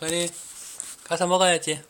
소연이 가서 먹어야지.